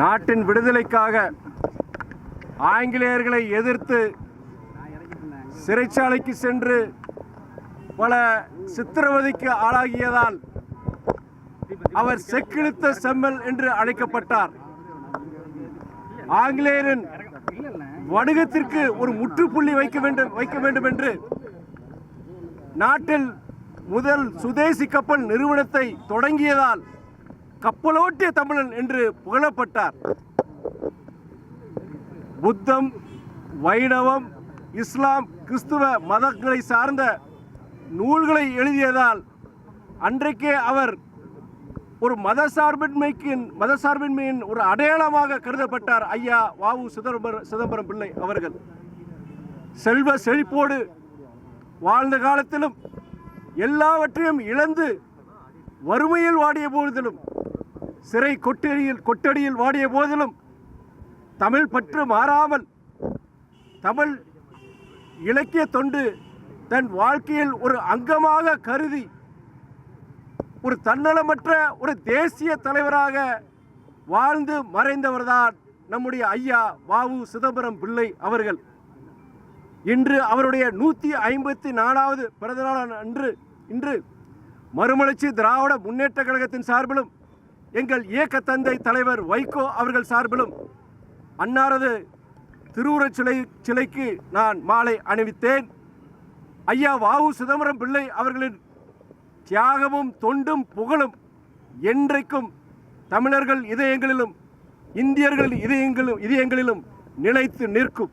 நாட்டின் விடுதலைக்காக ஆங்கிலேயர்களை எதிர்த்து சிறைச்சாலைக்கு சென்று பல சித்திரவதைக்கு ஆளாகியதால் அவர் செக்கிழுத்த செம்மல் என்று அழைக்கப்பட்டார். ஆங்கிலேயரின் வணிகத்திற்கு ஒரு முற்றுப்புள்ளி வைக்க வேண்டும் வைக்க வேண்டும் என்று நாட்டில் முதல் சுதேசி கப்பல் நிறுவனத்தை தொடங்கியதால் கப்பலோட்டிய தமிழன் என்று புகழப்பட்டார். புத்தம் வைணவம் இஸ்லாம் கிறிஸ்துவ மதங்களை சார்ந்த நூல்களை எழுதியதால் அன்றைக்கே அவர் ஒரு மதசார்பின்மைக்கு மதசார்பின்மையின் ஒரு அடையாளமாக கருதப்பட்டார் ஐயா வாவு சிதம்பரம் சிதம்பரம் பிள்ளை அவர்கள். செல்வ செழிப்போடு வாழ்ந்த காலத்திலும் எல்லாவற்றையும் இழந்து வறுமையில் வாடிய போதிலும் சிறை கொட்டடியில் கொட்டடியில் வாடிய போதிலும் தமிழ் பற்று மாறாமல் தமிழ் இலக்கிய தொண்டு தன் வாழ்க்கையில் ஒரு அங்கமாக கருதி ஒரு தன்னலமற்ற ஒரு தேசிய தலைவராக வாழ்ந்து மறைந்தவர்தான் நம்முடைய ஐயா வாவு சிதம்பரம் பிள்ளை அவர்கள். இன்று அவருடைய நூற்றி ஐம்பத்தி நாலாவது பிறந்தநாள் அன்று இன்று மறுமலர்ச்சி திராவிட முன்னேற்ற கழகத்தின் சார்பிலும் எங்கள் இயக்க தந்தை தலைவர் வைகோ அவர்கள் சார்பிலும் அன்னாரது திருவுருவச் சிலை சிலைக்கு நான் மாலை அணிவித்தேன். ஐயா வாவு சிதம்பரம் பிள்ளை அவர்களின் தியாகமும் தொண்டும் புகழும் என்றைக்கும் தமிழர்கள் இதயங்களிலும் இந்தியர்கள் இதயங்களும் இதயங்களிலும் நிலைத்து நிற்கும்.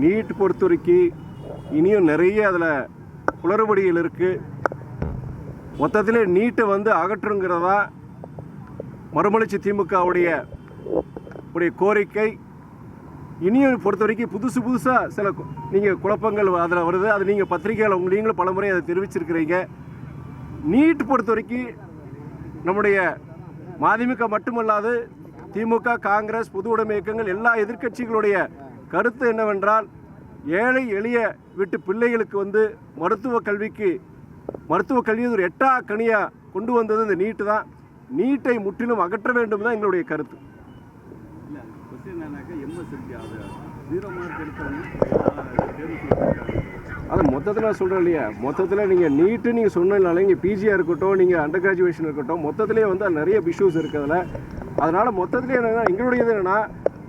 நீட் பொறுத்த வரைக்கும் இனியும் நிறைய அதில் குளறுபடிகள் இருக்குது மொத்தத்தில் நீட்டை வந்து அகற்றுங்கிறதா மறுமலர்ச்சி திமுகவுடைய உடைய கோரிக்கை. இனியும் பொறுத்த வரைக்கும் புதுசு புதுசாக சில நீங்கள் குழப்பங்கள் அதில் வருது. அது நீங்கள் பத்திரிகையில் உங்க நீங்களும் பலமுறை அதை தெரிவிச்சிருக்கிறீங்க. நீட் பொறுத்த வரைக்கும் நம்முடைய மதிமுக மட்டுமல்லாது திமுக காங்கிரஸ் பொது உடைமை இயக்கங்கள் எல்லா எதிர்க்கட்சிகளுடைய கருத்து என்னவென்றால் ஏழை எளிய வீட்டு பிள்ளைகளுக்கு வந்து மருத்துவ கல்விக்கு மருத்துவ கல்வி ஒரு எட்டா கனியாக கொண்டு வந்தது இந்த நீட்டு தான். நீட்டை முற்றிலும் அகற்ற வேண்டும் தான் எங்களுடைய கருத்து. அது மொத்தத்தில் நான் சொல்கிறேன் இல்லையா? மொத்தத்தில் நீங்கள் நீட்டு நீங்கள் சொன்னதுனால இங்கே பிஜியாக இருக்கட்டும் நீங்கள் அண்டர் கிராஜுவேஷன் இருக்கட்டும் மொத்தத்திலே வந்து நிறைய இஷ்யூஸ் இருக்குது அதில். அதனால் மொத்தத்திலே என்னென்னா எங்களுடையது என்னென்னா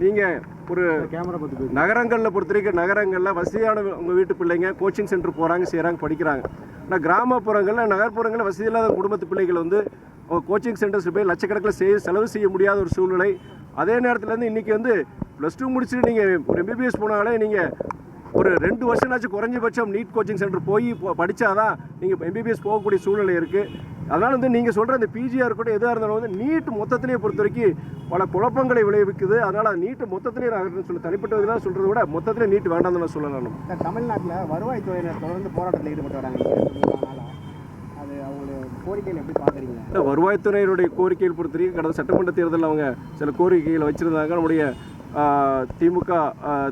நீங்கள் ஒரு கேமரா பற்றி நகரங்களில் பொறுத்த வரைக்கும் நகரங்களில் வசதியான உங்கள் வீட்டு பிள்ளைங்க கோச்சிங் சென்டர் போகிறாங்க செய்கிறாங்க படிக்கிறாங்க. ஆனால் கிராமப்புறங்களில் நகர்ப்புறங்களில் வசதி இல்லாத குடும்பத்து பிள்ளைகள் வந்து கோச்சிங் சென்டர்ஸ் போய் லட்சக்கணக்கில் செய்ய செலவு செய்ய முடியாத ஒரு சூழ்நிலை. அதே நேரத்தில் வந்து இன்றைக்கி வந்து ப்ளஸ் டூ முடிச்சுட்டு நீங்கள் ஒரு எம்பிபிஎஸ் போனாலே நீங்கள் ஒரு ரெண்டு வருஷம்னாச்சும் குறைஞ்சபட்சம் நீட் கோச்சிங் சென்டர் போய் படித்தாதான் நீங்கள் எம்பிபிஎஸ் போகக்கூடிய சூழ்நிலை இருக்குது அதனால் வந்து நீங்கள் சொல்கிற அந்த பிஜியாக இருக்கட்டும் எதாக இருந்தாலும் வந்து நீட் மொத்தத்திலே பொறுத்த வரைக்கும் பல குழப்பங்களை விளைவிக்குது. அதனால் அது நீட்டு மொத்தத்திலே நான் சொல்லி தனிப்பட்ட இதெல்லாம் சொல்கிறத விட மொத்தத்திலே நீட் வேண்டாம்னு நான் சொல்லலாம் நம்ம தமிழ்நாட்டில் வருவாய்த்துறையினர் தொடர்ந்து போராட்டத்தில் ஈடுபட்டு வராங்க. அது அவங்களுடைய கோரிக்கையில் எப்படி பார்க்குறீங்க? வருவாய்த்துறையினுடைய கோரிக்கைகள் பொறுத்த வரைக்கும் கடந்த சட்டமன்ற தேர்தலில் அவங்க சில கோரிக்கைகளை வச்சுருந்தாங்க. நம்முடைய திமுக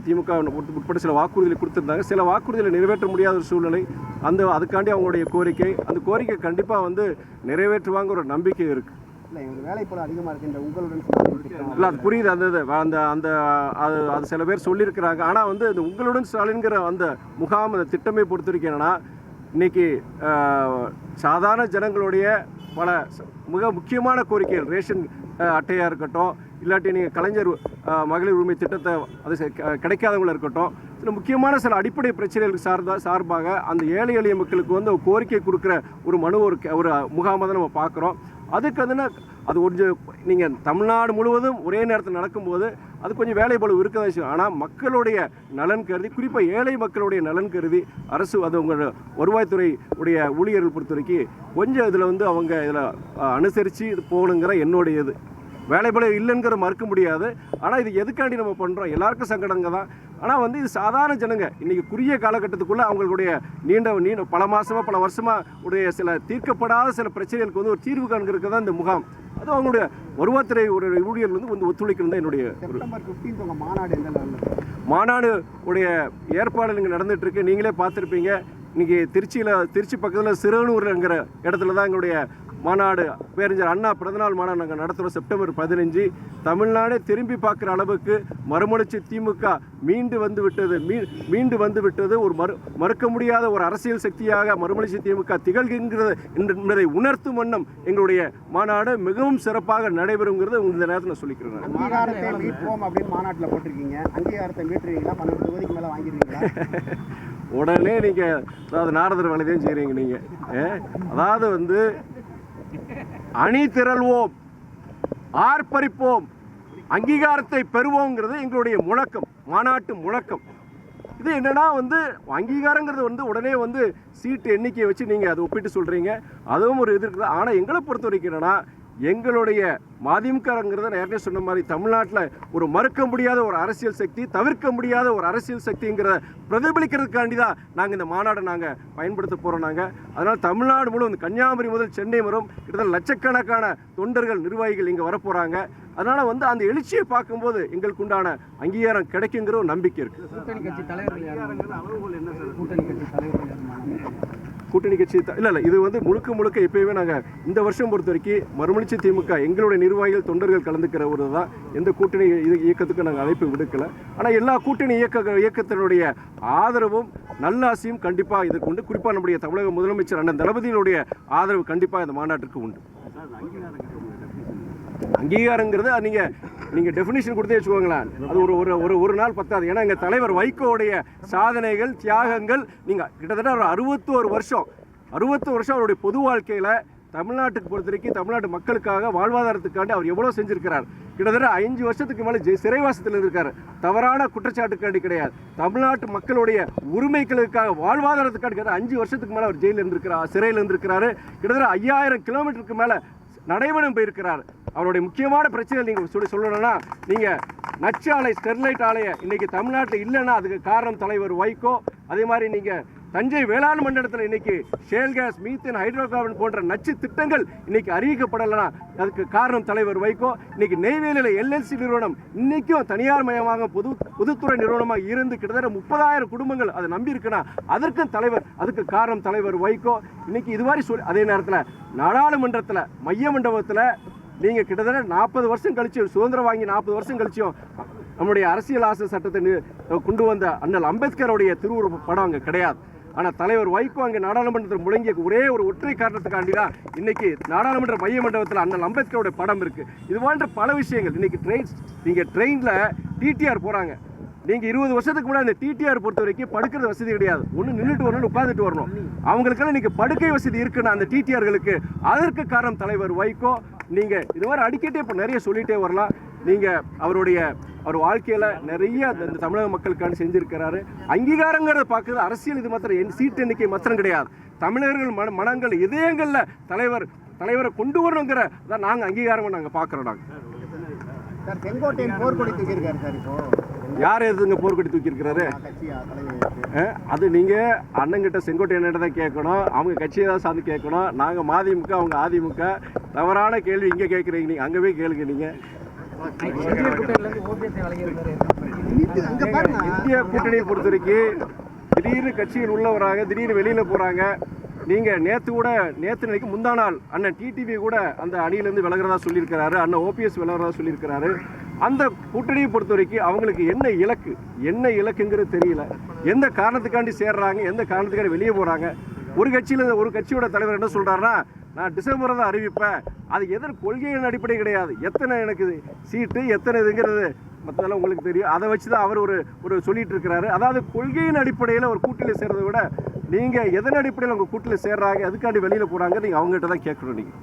திமுக உட்பட- சில வாக்குறுதிகளை கொடுத்துருந்தாங்க. சில வாக்குறுதிகளை நிறைவேற்ற முடியாத ஒரு சூழ்நிலை. அந்த அதுக்காண்டி அவங்களுடைய கோரிக்கை. அந்த கோரிக்கை கண்டிப்பாக வந்து நிறைவேற்றுவாங்க ஒரு நம்பிக்கை இருக்குது இல்லை எங்களுக்கு வேலைப்போல அதிகமாக இருக்கு. இந்த உங்களுடன் ஸ்டாலின் திட்டம் இல்லை அது புரியுது. அந்த இது அந்த அந்த அது அது சில பேர் சொல்லியிருக்கிறாங்க. ஆனால் வந்து இந்த உங்களுடன் ஸ்டாலின்கிற அந்த முகாம் அந்த திட்டமே பொறுத்த வரைக்கும் என்னன்னா இன்னைக்கு ஆஹ், சாதாரண ஜனங்களுடைய பல மிக முக்கியமான கோரிக்கைகள். ரேஷன் ஆஹ், அட்டையா இருக்கட்டும் இல்லாட்டி நீங்கள் கலைஞர் மகளிர் உரிமை திட்டத்தை அது கிடைக்காதவங்களாக க- கிடைக்காதவங்களா இருக்கட்டும். சில முக்கியமான சில அடிப்படை பிரச்சனைகளுக்கு சார்ந்த சார்பாக அந்த ஏழை எளிய மக்களுக்கு வந்து கோரிக்கை கொடுக்குற ஒரு மனு ஒரு க- ஒரு முகாமை தான் நம்ம பார்க்குறோம். அதுக்கு அதுனா அது கொஞ்சம் நீங்கள் தமிழ்நாடு முழுவதும் ஒரே நேரத்தில் நடக்கும்போது அது கொஞ்சம் வேலைப்பளு இருக்க தான் செய்யும் ஆனால் மக்களுடைய நலன் கருதி குறிப்பாக ஏழை மக்களுடைய நலன் கருதி அரசு அது உங்கள் வருவாய்த்துறை உடைய ஊழியர்கள் பொறுத்த வரைக்கும் கொஞ்சம் இதில் வந்து அவங்க இதில் அனுசரித்து இது போகணுங்கிற என்னுடைய இது வேலைப்பளு இல்லைங்கிற மறுக்க முடியாது. ஆனால் இது எதுக்காண்டி நம்ம பண்ணுறோம் எல்லாருக்கும் சங்கடங்க தான். ஆனால் வந்து இது சாதாரண ஜனங்க. இன்றைக்கி குறுகிய காலகட்டத்துக்குள்ளே அவங்களுடைய நீண்ட நீண்ட பல மாதமாக பல வருஷமாக உடைய சில தீர்க்கப்படாத சில பிரச்சனைகளுக்கு வந்து ஒரு தீர்வு காண்கிறதுக்கு தான் இந்த முகாம். அது அவங்களுடைய வருவாய்த்துறை ஒரு ஊழியர்கள் வந்து வந்து ஒத்துழைக்கணும் தான் என்னுடைய மாநாடு மாநாடு உடைய ஏற்பாடு இங்கே நடந்துட்டு இருக்கு நீங்களே பார்த்துருப்பீங்க. இன்னைக்கு திருச்சியில் திருச்சி பக்கத்தில் சிறுவனூர்ங்கிற இடத்துல தான் எங்களுடைய மாநாடு பேரறிஞர் அண்ணா பிறந்தநாள் மாநாடு நாங்கள் நடத்துகிறோம் செப்டம்பர் பதினஞ்சு. தமிழ்நாடே திரும்பி பார்க்குற அளவுக்கு மறுமலர்ச்சி திமுக மீண்டு வந்து விட்டது. மீ மீண்டு வந்து விட்டது. ஒரு மறு மறுக்க முடியாத ஒரு அரசியல் சக்தியாக மறுமலர்ச்சி திமுக திகழ்கின்றது என்பதை உணர்த்தும் வண்ணம் எங்களுடைய மாநாடு மிகவும் சிறப்பாக நடைபெறுங்கிறது இந்த நேரத்தில் நான் சொல்லிக்கிறேன். அங்கீகாரத்தை மீட்போம் அப்படின்னு மாநாட்டில் போட்டிருக்கீங்க. அங்கீகாரத்தை மீட்டுறீங்களா? பன்னெண்டு தொகுதிக்கு மேலே வாங்கிடுவீங்களா உடனே நீங்கள் அதாவது நாரதர் வேலையதையும் செய்கிறீங்க நீங்கள் அதாவது வந்து அணி திரள்வோம் ஆர்ப்பரிப்போம் அங்கீகாரத்தை பெறுவோங்கிறது எங்களுடைய முழக்கம் மாநாட்டு முழக்கம். இது என்னென்னா வந்து அங்கீகாரங்கிறது வந்து உடனே வந்து சீட்டு எண்ணிக்கையை வச்சு நீங்கள் அதை ஒப்பிட்டு சொல்கிறீங்க அதுவும் ஒரு இது இருக்குது ஆனால் எங்களை பொறுத்த வரைக்கும் என்னென்னா எங்களுடைய மதிமுகங்கிறத நான் ஏற்கனவே சொன்ன மாதிரி தமிழ்நாட்டில் ஒரு மறுக்க முடியாத ஒரு அரசியல் சக்தி தவிர்க்க முடியாத ஒரு அரசியல் சக்திங்கிறத பிரதிபலிக்கிறதுக்காண்டி தான் நாங்கள் இந்த மாநாடை நாங்கள் பயன்படுத்த போகிறோம் நாங்கள் அதனால் தமிழ்நாடு முழுவதும் கன்னியாகுமரி முதல் சென்னை வரும். கிட்டத்தட்ட லட்சக்கணக்கான தொண்டர்கள் நிர்வாகிகள் இங்கே வரப்போகிறாங்க அதனால் வந்து அந்த எழுச்சியை பார்க்கும்போது எங்களுக்கு உண்டான அங்கீகாரம் கிடைக்குங்கிற ஒரு நம்பிக்கை இருக்குது கூட்டணி கட்சி தலைவர்கள் கூட்டணி கட்சி இல்லை இல்லை இது வந்து முழுக்க முழுக்க எப்பயுமே நாங்கள் இந்த வருஷம் பொறுத்த வரைக்கும் மறுமலர்ச்சி திமுக எங்களுடைய நிர்வாகிகள் தொண்டர்கள் கலந்துக்கிற ஒரு தான் எந்த கூட்டணி இது இயக்கத்துக்கு நாங்கள் அழைப்பு விடுக்கலை. ஆனால் எல்லா கூட்டணி இயக்க இயக்கத்தினுடைய ஆதரவும் நல்லாசியும் கண்டிப்பாக இதுக்கு உண்டு. குறிப்பாக நம்முடைய தமிழக முதலமைச்சர் அண்ணன் தளபதியினுடைய ஆதரவு கண்டிப்பாக இந்த மாநாட்டிற்கு உண்டு. சார் அங்கீகாரங்கிறது அது நீங்க நீங்க டெஃபினிஷன் கொடுத்தே வச்சுக்கோங்களேன். அது ஒரு ஒரு ஒரு ஒரு நாள் பத்தாது. ஏன்னா எங்க தலைவர் வைகோவுடைய சாதனைகள் தியாகங்கள் நீங்க கிட்டத்தட்ட ஒரு அறுபத்தோரு வருஷம் அறுபத்தோரு வருஷம் அவருடைய பொது வாழ்க்கையில தமிழ்நாட்டுக்கு பொறுத்த வரைக்கும் தமிழ்நாட்டு மக்களுக்காக வாழ்வாதாரத்துக்காண்டி அவர் எவ்வளோ செஞ்சிருக்கிறார். கிட்டத்தட்ட அஞ்சு வருஷத்துக்கு மேலே ஜெ சிறைவாசத்தில் இருக்கார் தவறான குற்றச்சாட்டுக்காண்டி கிடையாது. தமிழ்நாட்டு மக்களுடைய உரிமைகளுக்காக வாழ்வாதாரத்துக்காண்டி கிடையாது அஞ்சு வருஷத்துக்கு மேலே அவர் ஜெயிலில் இருந்திருக்கிறார் சிறையில் இருந்திருக்கிறாரு. கிட்டத்தட்ட ஐயாயிரம் கிலோமீட்டருக்கு மேலே நடைபெறும் போயிருக்கிறார். அவருடைய முக்கியமான பிரச்சனை நீங்கள் சொல்லி சொல்லணும்னா நீங்கள் நச்சு ஆலை ஸ்டெர்லைட் ஆலையை இன்றைக்கி தமிழ்நாட்டில் இல்லைன்னா அதுக்கு காரணம் தலைவர் வைகோ. அதே மாதிரி நீங்கள் தஞ்சை வேளாண் மண்டலத்தில் இன்னைக்கு shale gas methane hydro carbon போன்ற நச்சு திட்டங்கள் இன்னைக்கு அறிவிக்கப்படலைன்னா அதுக்கு காரணம் தலைவர் வைகோ. இன்னைக்கு நெய்வேலியில் எல்எல்சி நிறுவனம் இன்னைக்கும் தனியார் மயமாக பொது பொதுத்துறை நிறுவனமாக இருந்து கிட்டத்தட்ட முப்பதாயிரம் குடும்பங்கள் அதை நம்பி இருக்குன்னா அதற்கும் தலைவர் அதுக்கு காரணம் தலைவர் வைகோ. இன்னைக்கு இது மாதிரி சொல்லி அதே நேரத்தில் நாடாளுமன்றத்தில் மைய மண்டபத்தில் நீங்கள் கிட்டத்தட்ட நாற்பது வருஷம் கழிச்சு சுதந்திரம் வாங்கி நாற்பது வருஷம் கழிச்சும் நம்முடைய அரசியல் ஆசை சட்டத்தை கொண்டு வந்த அண்ணல் அம்பேத்கருடைய திருவுருவ படம் அங்கே கிடையாது. ஆனால் தலைவர் வைகோ அங்கே நாடாளுமன்றத்தில் முழங்கிய ஒரே ஒரு ஒற்றை காரணத்துக்காண்டி தான் இன்னைக்கு நாடாளுமன்ற மைய மண்டபத்தில் அண்ணல் அம்பேத்கருடைய படம் இருக்குது இது போன்ற பல விஷயங்கள். இன்னைக்கு ட்ரெயின் நீங்கள் ட்ரெயினில் டிடிஆர் போகிறாங்க நீங்கள் இருபது வருஷத்துக்கு முன்னாடி இந்த டிடிஆர் பொறுத்த வரைக்கும் படுக்கிறது வசதி கிடையாது. ஒன்று நின்றுட்டு வரணும் உட்காந்துட்டு வரணும். அவங்களுக்கெல்லாம் இன்றைக்கி படுக்கை வசதி இருக்குன்னா அந்த டிடிஆர்களுக்கு அதற்கு காரணம் தலைவர் வைகோ நீங்கள் இது மாதிரி அடிக்கடி இப்போ நிறைய சொல்லிகிட்டே வரலாம். நீங்கள் அவருடைய அவர் வாழ்க்கையில் நிறைய இந்த தமிழக மக்களுக்கான செஞ்சுருக்கிறாரு. அங்கீகாரங்கிறத பார்க்குறது அரசியல் இது மாத்திரம் என் சீட்டு எண்ணிக்கை மாத்திரம் கிடையாது. தமிழர்கள் மன மனங்கள் இதயங்களில் தலைவர் தலைவரை கொண்டு வரணுங்கிற தான் நாங்கள் அங்கீகாரம் நாங்கள் பார்க்குறோம் நாங்கள் சார் செங்கோட்டையன் போர்க்கொடி தூக்கியிருக்காரு சார் இப்போது யார் எதுங்க போர்க்கொடி தூக்கியிருக்கிறாரு? அது நீங்கள் அண்ணங்கிட்ட செங்கோட்டையன்கிட்ட தான் கேட்கணும். அவங்க கட்சியை தான் சார்ந்து கேட்கணும். நாங்கள் மதிமுக அவங்க அதிமுக. தவறான கேள்வி இங்கே கேட்குறீங்க நீங்கள் அங்கே போய் கேளுங்க நீங்கள் அங்க பாருங்க. இந்திய கூட்டணியை பொறுத்த வரைக்கும் திடீர்னு கட்சியில் உள்ள வராங்க திடீர்னு வெளியில் போகிறாங்க நீங்கள் நேற்று கூட நேற்று நினைக்க முந்தா நாள் அண்ணன் டிடிவி கூட அந்த அணியிலேருந்து விலகிறதா சொல்லியிருக்கிறாரு. அண்ணன் ஓபிஎஸ் விலகிறதா சொல்லியிருக்கிறாரு. அந்த கூட்டணியை பொறுத்த வரைக்கும் அவங்களுக்கு என்ன இலக்கு? என்ன இலக்குங்கிறது தெரியல. எந்த காரணத்துக்காண்டி சேர்றாங்க? எந்த காரணத்துக்காண்டி வெளியே போகிறாங்க ஒரு கட்சியில் ஒரு கட்சியோட தலைவர் என்ன சொல்கிறாருன்னா நான் டிசம்பர் தான் அறிவிப்பேன். அது எதன் கொள்கையின் அடிப்படை கிடையாது. எத்தனை எனக்கு சீட்டு எத்தனை இதுங்கிறது மற்றதெல்லாம் உங்களுக்கு தெரியும். அதை வச்சு தான் அவர் ஒரு ஒரு சொல்லிட்டு இருக்கிறாரு. அதாவது கொள்கையின் அடிப்படையில் ஒரு கூட்டில் சேர்றதை விட நீங்கள் எதன் அடிப்படையில் உங்கள் கூட்டில் சேர்றாங்க? அதுக்காண்டி வெளியில் போகிறாங்க நீங்கள் அவங்ககிட்ட தான் கேட்கணும் நீங்கள்